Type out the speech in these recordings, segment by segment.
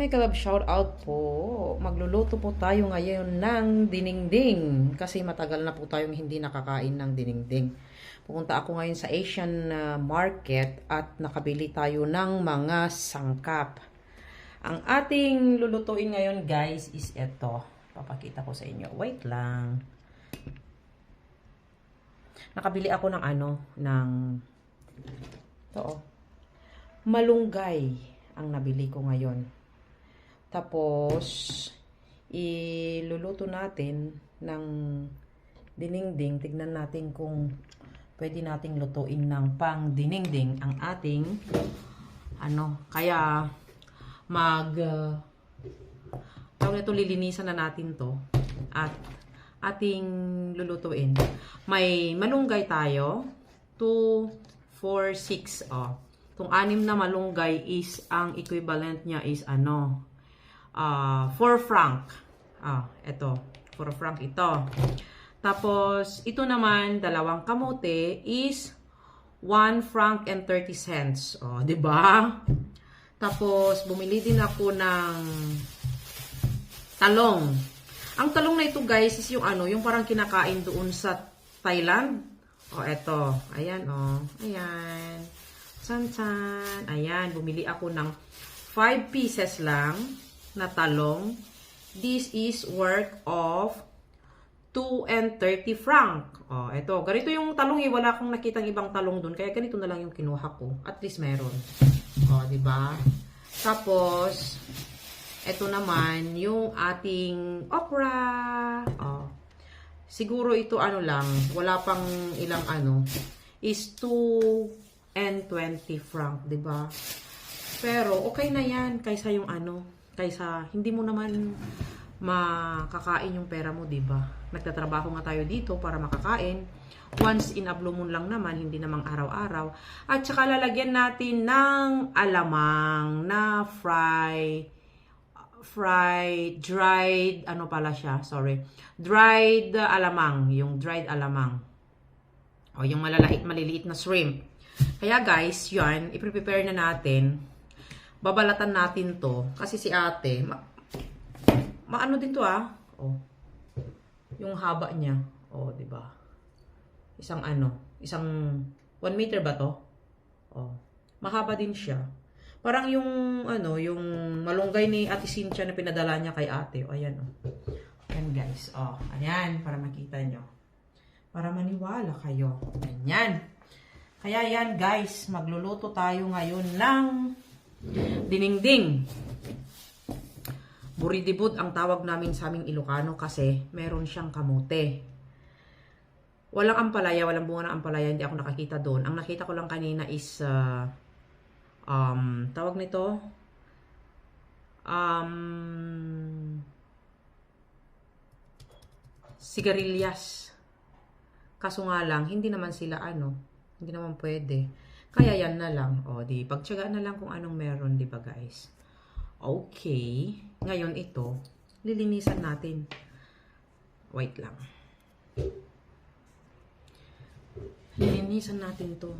Mega love shout out po. Magluluto po tayo ngayon ng dinengding kasi matagal na po tayong hindi nakakain ng dinengding. Pupunta ako ngayon sa Asian uh, market at nakabili tayo ng mga sangkap. Ang ating lulutuin ngayon guys is ito. Papakita ko sa inyo. Wait lang. Nakabili ako ng ano, ng ito oh. Malunggay ang nabili ko ngayon. Tapos, iluluto natin ng dinengding. Tignan natin kung pwede nating lutuin ng pang dinengding ang ating ano, kaya mag uh, tawag ito lilinisan na natin to at ating lulutuin. May malunggay tayo. 2, 4, 6. Oh. Itong anim na malunggay is, ang equivalent niya is ano, uh, 4 franc. Ah, ito. 4 franc ito. Tapos, ito naman, dalawang kamote is 1 franc and 30 cents. Oh, 'di ba? Tapos, bumili din ako ng talong. Ang talong na ito, guys, is yung ano, yung parang kinakain doon sa Thailand. O, oh, eto. Ayan, oh. Ayan. San-san. Ayan, bumili ako ng 5 pieces lang na talong. This is worth of 2 and 30 franc. Oh, eto. Ganito yung talong eh. Wala akong nakitang ibang talong doon. Kaya ganito na lang yung kinuha ko. At least meron. Oh, di ba? Tapos, ito naman, yung ating okra. Oh. Siguro ito ano lang, wala pang ilang ano, is 2 and 20 franc, 'di ba? Pero okay na 'yan kaysa yung ano, kaysa hindi mo naman makakain yung pera mo, 'di ba? Nagtatrabaho nga tayo dito para makakain. Once in a blue moon lang naman, hindi namang araw-araw. At saka lalagyan natin ng alamang na fry fried, dried, ano pala siya, sorry. Dried alamang, yung dried alamang. O yung malalait, maliliit na shrimp. Kaya guys, yan, i-prepare na natin. Babalatan natin to. Kasi si ate, ma maano din to ah. O, yung haba niya. O, di ba? Isang ano, isang 1 meter ba to? O, mahaba din siya. Parang yung, ano, yung malunggay ni Ate Cynthia na pinadala niya kay ate. O, ayan, o. Ayan, guys. O, ayan, para makita nyo. Para maniwala kayo. Ayan. Kaya yan, guys. Magluluto tayo ngayon ng dinengding. Buridibud ang tawag namin sa aming Ilocano kasi meron siyang kamote. Walang ampalaya, walang bunga ng ampalaya, hindi ako nakakita doon. Ang nakita ko lang kanina is uh, um, tawag nito, um, sigarilyas. Kaso nga lang, hindi naman sila ano, hindi naman pwede. Kaya yan na lang. O, di, pagtsaga na lang kung anong meron, di ba guys? Okay. Ngayon ito, lilinisan natin. Wait lang. Lilinisan natin to.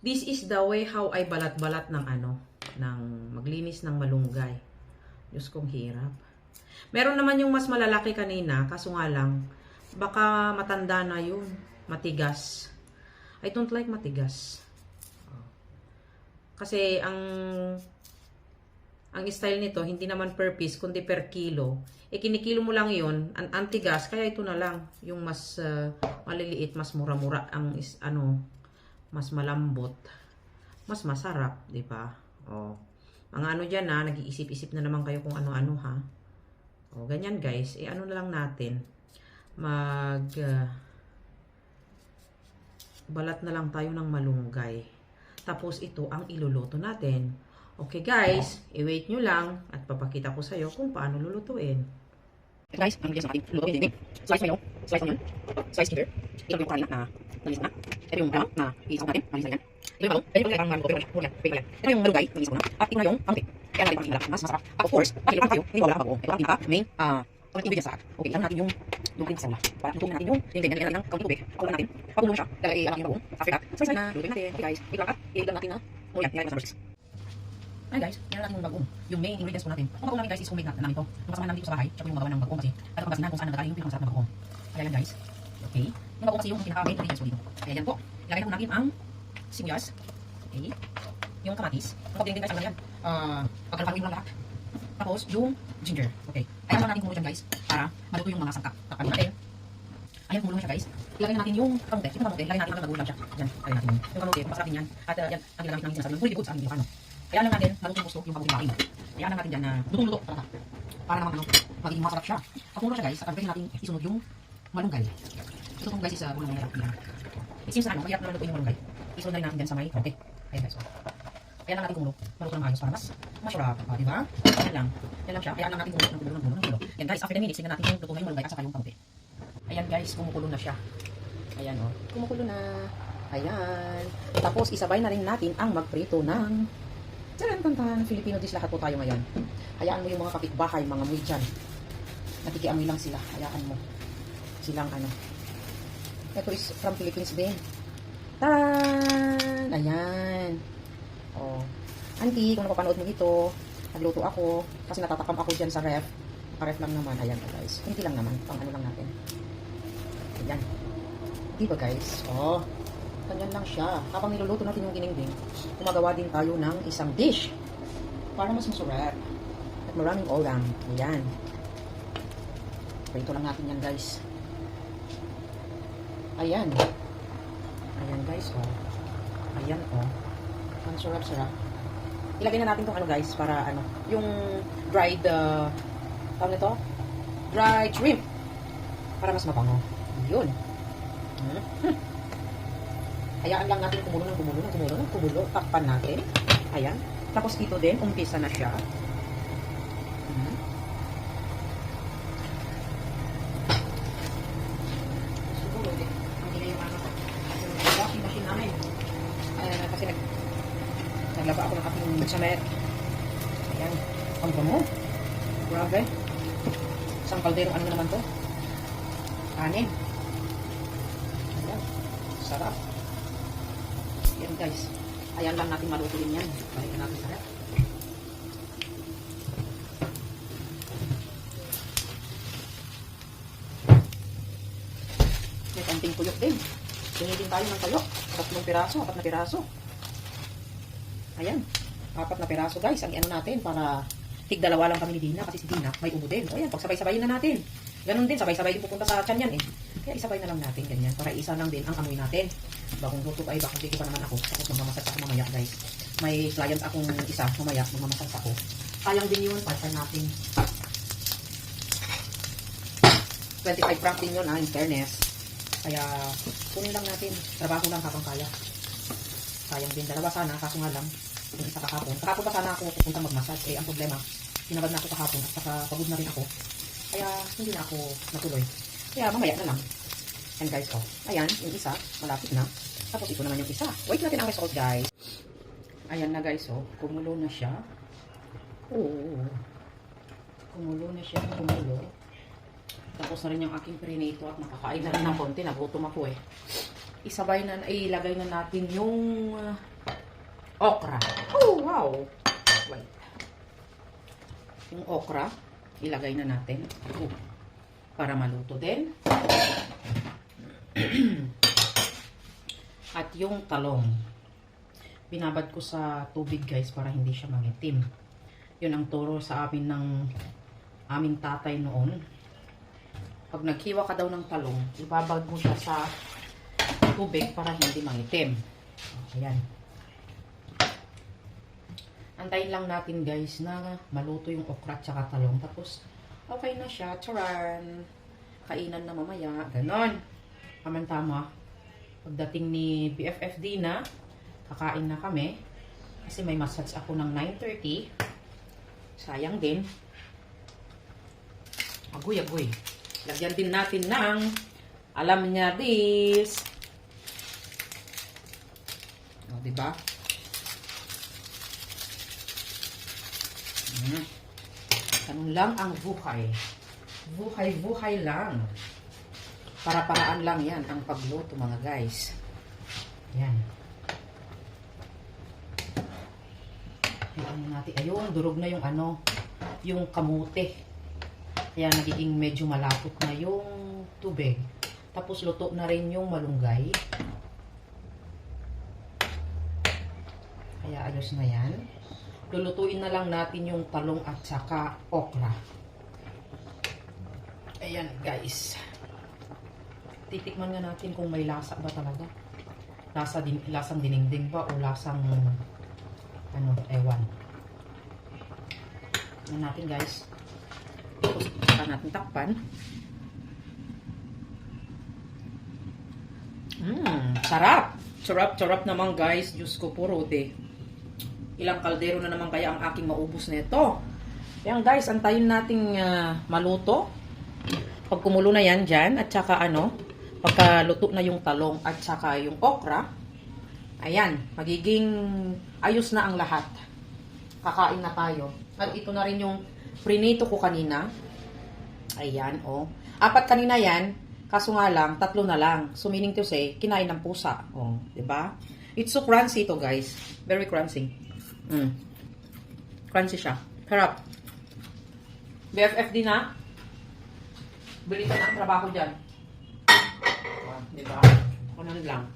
This is the way how I balat-balat ng ano, ng maglinis ng malunggay. Diyos kong hirap. Meron naman yung mas malalaki kanina, kaso nga lang, baka matanda na yun. Matigas. I don't like matigas. Kasi ang ang style nito, hindi naman per piece, kundi per kilo. E kinikilo mo lang yon ang antigas, kaya ito na lang. Yung mas uh, maliliit, mas mura-mura ang is, ano, mas malambot, mas masarap, di ba? Oh. Mga ano diyan na, nag-iisip-isip na naman kayo kung ano-ano ha. Oh, ganyan guys. Eh ano na lang natin. Mag uh, balat na lang tayo ng malunggay. Tapos ito ang iluluto natin. Okay guys, i-wait nyo lang at papakita ko sa iyo kung paano lulutuin. Guys, ang bilis ng ating luto din. Slice mayo, slice onion, slice ginger. Ito yung kanina na nalis na. Ito yung ano na isang natin, nalis na yan. Ito yung balong, ito yung ang mango, pero yan, pero yan. Ito yung malunggay, nalis ko na. At ito na yung pangti. Kaya natin pang mas masarap. Of course, pag ilupan tayo, hindi wala bago. Ito ang pinaka main ah uh, ingredient sa Okay, ilan natin yung yung ating masala. Para lutuin natin yung yung ganyan, ng kaunting tubig. Pakulan natin. Pakulo siya. Lalagay lang yung bagoong. After that, slice na. Lutuin natin. Okay guys, ito lang at ilan natin na. Oh yan, ko sa first. Ayan guys, yan natin yung bagong. Yung main ingredients po natin. Ang bagong namin guys is homemade na, namin to. Yung kasama namin dito sa bahay, tsaka yung magawa ng bagong kasi. At ang kung saan nagagaling yung pinakamasarap na bagong. Kaya yan guys. Okay. Yung bagong kasi yung pinaka-main ingredients po dito. Kaya yan po. Ilagay na po natin ang sibuyas. Okay. Yung kamatis. Ang pag guys, ano yan? Ah, pagkalapagin mo lang lahat. Tapos, yung ginger. Okay. Ayan lang natin kumulo dyan guys. Para maluto yung mga sangkap. Kakabin natin. Ayan, kumulo na siya guys. Ilagay na natin yung kamote. Yung kamote, ilagay natin hanggang magulang siya. Yan, ilagay natin yun. Yung kamote, masarap din yan. At uh, yan, ang ginagamit namin sinasabi ng fully good sa aming Ilocano. Kaya lang natin, malutong gusto yung kamote natin. Kaya lang natin dyan na lutong-luto talaga. Para naman ano, magiging masarap siya. Pag kumulo siya guys, at pwede natin isunod yung malunggay. Ito pong guys is uh, hirap yan. It seems na ano, mahirap na lutuin yung malunggay. Isunod na rin natin dyan sa may kamote. Ayan guys. oh. Kaya lang natin kumulo. Maluto ng ayos para mas masarap. Ah, di ba? Yan lang. Yan lang siya. Kaya lang natin kumulo ng kumulo ng kumulo ng kumulo. Yan guys, after the minutes, tingnan natin yung na yung malunggay at saka yung kamote. Ayan guys, kumukulo na siya. Ayan. Oh. Kumukulo na. Ayan. Tapos isabay na rin natin ang magprito ng Taran tantan, Filipino dish lahat po tayo ngayon. Hayaan mo yung mga kapitbahay, mga muy dyan. Nakikiamoy lang sila. Hayaan mo. Silang ano. Ito is from Philippines din. Taran! Ayan. Oh. Auntie, kung napapanood mo ito, nagluto ako kasi natatakam ako dyan sa ref. Pa-ref lang naman. Ayan guys. Hindi lang naman. Pang ano lang natin. Ayan. Di ba guys? Oh. Ganyan lang siya. Habang niluluto natin yung giningding, gumagawa din tayo ng isang dish para mas masarap. At maraming ulam. Ayan. Prito lang natin yan guys. Ayan. Ayan guys, oh. Ayan, oh. Ang sarap-sarap. Ilagay na natin tong ano guys, para ano, yung dried, uh, tawag nito? Dried shrimp. Para mas mabango. Yun. Hmm. Hayaan lang natin kumulo ng kumulo ng kumulo ng kumulo. Takpan natin. Ayan. Tapos ito din, umpisa na siya. Hmm. Siguro, eh, ang ina yung ano ko. Yung washing machine namin. Ayan, kasi nag naglaba ako ng aking samet. Ayan. Ang bango. Grabe. Isang kaldero, ano naman to? Kanin. Ayan. Sarap. Yan guys. Ayan lang natin maluto din yan. Balikan natin sa rep. May konting tuyok din. Tingin din tayo ng tuyok. Tatlong piraso, apat na piraso. Ayan. Apat na piraso guys. Ang ano natin para tig dalawa lang kami ni Dina kasi si Dina may ubo din. O ayan, pagsabay-sabayin na natin. Ganon din, sabay-sabay din pupunta sa tiyan yan eh. Kaya isabay na lang natin ganyan para isa lang din ang amoy natin. Bagong luto ay bakong dito pa naman ako. Tapos magmamasal ako mamaya guys. May client akong isa mamaya magmamasal ako. Sayang din yun, part-time natin. 25 franc din yun ah, in fairness. Kaya kunin lang natin. Trabaho lang habang kaya. Sayang din. Dalawa sana, kaso nga lang. Yung isa kahapon. Kahapon pa sana ako pupunta magmasal. Eh, ang problema, hinabad na ako kahapon at saka pagod na rin ako. Kaya hindi na ako natuloy. Kaya mamaya na lang. And guys, oh, ayan, yung isa, malapit na. Tapos ito naman yung isa. Wait natin ang result, guys. Ayan na, guys, oh. Kumulo na siya. Oo. Kumulo na siya, kumulo. Tapos na rin yung aking prinito at nakakain na rin ng konti. Nagutom ako, eh. Isabay na, ilagay na natin yung uh, okra. Oh, wow. Wait. Yung okra, ilagay na natin. Oh, para maluto din. At yung talong. Binabad ko sa tubig guys para hindi siya mangitim. Yun ang turo sa amin ng aming tatay noon. Pag naghiwa ka daw ng talong, ibabad mo siya sa tubig para hindi mangitim. Ayan. Antayin lang natin guys na maluto yung okra at saka talong. Tapos, okay na siya. Charan! Kainan na mamaya. Ganon. Tama-tama. Pagdating ni BFFD na, kakain na kami. Kasi may massage ako ng 9.30. Sayang din. Agoy-agoy. Lagyan din natin ng alam niya this. O, diba? Mm. Ganun lang ang buhay. Buhay-buhay lang. Para-paraan lang yan ang pagluto mga guys. Yan. Ano natin, ayun, durog na yung ano, yung kamote. Kaya nagiging medyo malapot na yung tubig. Tapos luto na rin yung malunggay. Kaya ayos na yan. Lulutuin na lang natin yung talong at saka okra. Ayan guys. Titikman nga natin kung may lasa ba talaga. Lasa din, lasang dinengdeng ba o lasang ano, ewan. Tingnan natin guys. Tapos natin takpan. Mmm, sarap! Sarap, sarap naman guys. Diyos ko po, Rode. Ilang kaldero na naman kaya ang aking maubos nito. Yan guys, antayin nating ah, maluto. Pag kumulo na yan dyan, at saka ano, pagka luto na yung talong at saka yung okra, ayan, magiging ayos na ang lahat. Kakain na tayo. At ito na rin yung prinito ko kanina. Ayan, oh. Apat kanina yan, kaso nga lang, tatlo na lang. So, meaning to say, kinain ng pusa. Oh, di ba? It's so crunchy to guys. Very crunchy. Mm. Crunchy siya. Harap. BFF din na. Bili ka ng trabaho dyan. Oh, di ba? Kunan lang.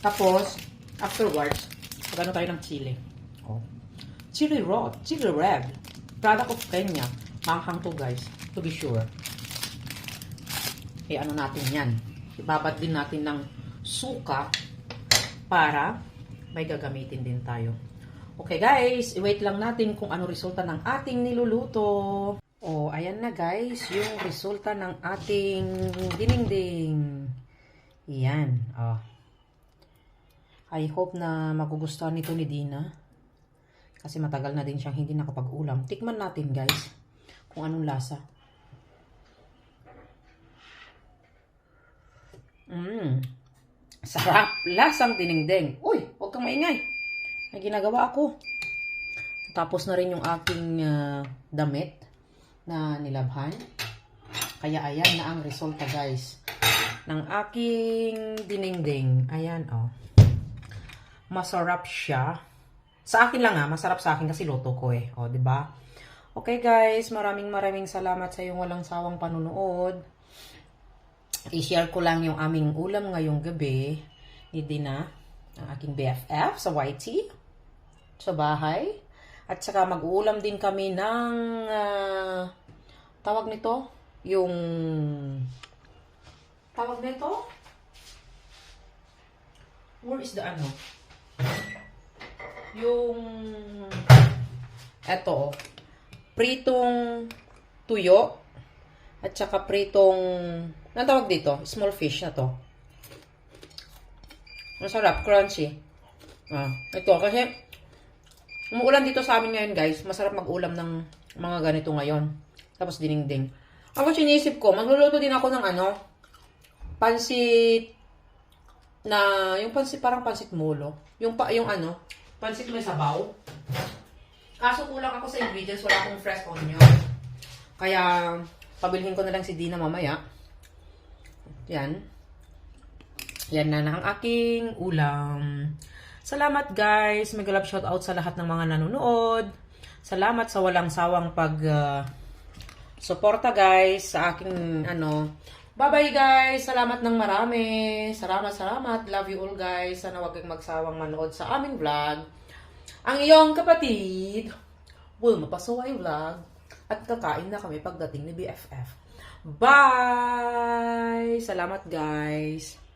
Tapos, afterwards, magano tayo ng chili. Oh. Chili raw, chili red. Product of Kenya. Manghang to guys, to be sure. Eh ano natin yan. Ibabad din natin ng suka para may gagamitin din tayo. Okay guys, i-wait lang natin kung ano resulta ng ating niluluto. Oh, ayan na guys, yung resulta ng ating dinengding. Yan, oh. I hope na magugustuhan nito ni Dina. Kasi matagal na din siyang hindi nakapag-ulam. Tikman natin guys kung anong lasa. Mmm. Sarap. Lasang dinengdeng. Uy, huwag kang maingay. May ginagawa ako. Tapos na rin yung aking ah, damit na nilabhan. Kaya ayan na ang resulta guys ng aking dinengdeng. Ayan oh. Masarap siya. Sa akin lang ah, masarap sa akin kasi loto ko eh. O, di ba? Okay guys, maraming maraming salamat sa iyong walang sawang panunood. I-share ko lang yung aming ulam ngayong gabi ni Dina, ang aking BFF sa YT, sa bahay. At saka mag-uulam din kami ng ah, tawag nito, yung tawag nito? Where is the ano? Yung eto, pritong tuyo at saka pritong ano tawag dito? Small fish na to. Masarap, crunchy. Ah, ito kasi umuulan dito sa amin ngayon, guys. Masarap mag-ulam ng mga ganito ngayon. Tapos dinengdeng. Ako sinisip ko, magluluto din ako ng ano, pansit na yung pansit parang pansit mulo. Yung pa yung ano, pansit may sabaw. Kaso kulang ako sa ingredients, wala akong fresh onion. Kaya pabilhin ko na lang si Dina mamaya. Yan. Yan na ang aking ulam. Salamat guys. Mega love shout out sa lahat ng mga nanonood. Salamat sa walang sawang pag ah, suporta guys sa aking ano. Bye-bye guys. Salamat ng marami. Salamat, salamat. Love you all guys. Sana wag kayong magsawang manood sa aming vlog. Ang iyong kapatid, Wilma Pasaway Vlog. At kakain na kami pagdating ni BFF. Bye! Salamat guys!